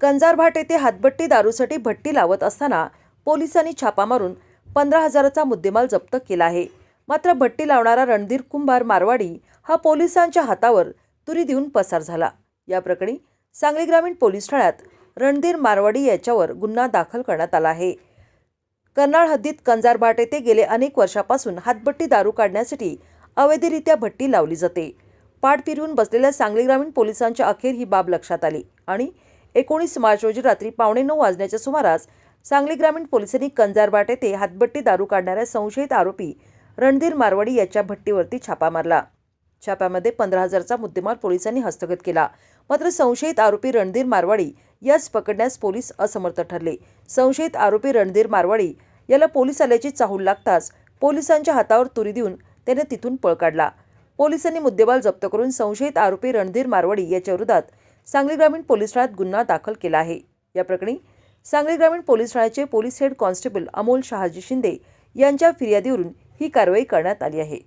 कंजारभाट येथे हातभट्टी दारूसाठी भट्टी लावत असताना पोलिसांनी छापा मारून पंधरा हजाराचा मुद्देमाल जप्त केला आहे. मात्र भट्टी लावणारा रणधीर कुंभार मारवाडी हा पोलिसांच्या हातावर तुरी देऊन पसार झाला. या प्रकरणी सांगली ग्रामीण पोलीस ठाण्यात रणधीर मारवाडी याच्यावर गुन्हा दाखल करण्यात आला आहे. कर्नाळ हद्दीत कंजारभाट येथे गेले अनेक वर्षापासून हातभट्टी दारू काढण्यासाठी अवैधरित्या भट्टी लावली जाते. पाठ फिरवून बसलेल्या सांगली ग्रामीण पोलिसांच्या अखेर ही बाब लक्षात आली आणि एकोणीस मार्च रोजी रात्री पावणे नऊ वाजण्याच्या सुमारास सांगली ग्रामीण पोलिसांनी कंजारबाट येथे हातभट्टी दारू काढणाऱ्या संशयित आरोपी रणधीर मारवाडी याच्या भट्टीवरती छापा मारला. छाप्यामध्ये पंधरा हजारचा मुद्देमाल पोलिसांनी हस्तगत केला. मात्र संशयित आरोपी रणधीर मारवाडी यास पकडण्यास पोलीस असमर्थ ठरले. संशयित आरोपी रणधीर मारवाडी याला पोलीस आल्याची चाहूल लागताच पोलिसांच्या हातावर तुरी देऊन त्याने तिथून पळ काढला. पोलिसांनी मुद्देमाल जप्त करून संशयित आरोपी रणधीर मारवाडी याच्या विरोधात सांगली ग्रामीण पोलीस ठाण्यात गुन्हा दाखल केला आहे. या प्रकरणी सांगली ग्रामीण पोलीस ठाण्याचे police head constable Amol Shahaji Shinde यांच्या फिर्यादीवरून ही कारवाई करण्यात आली आहे.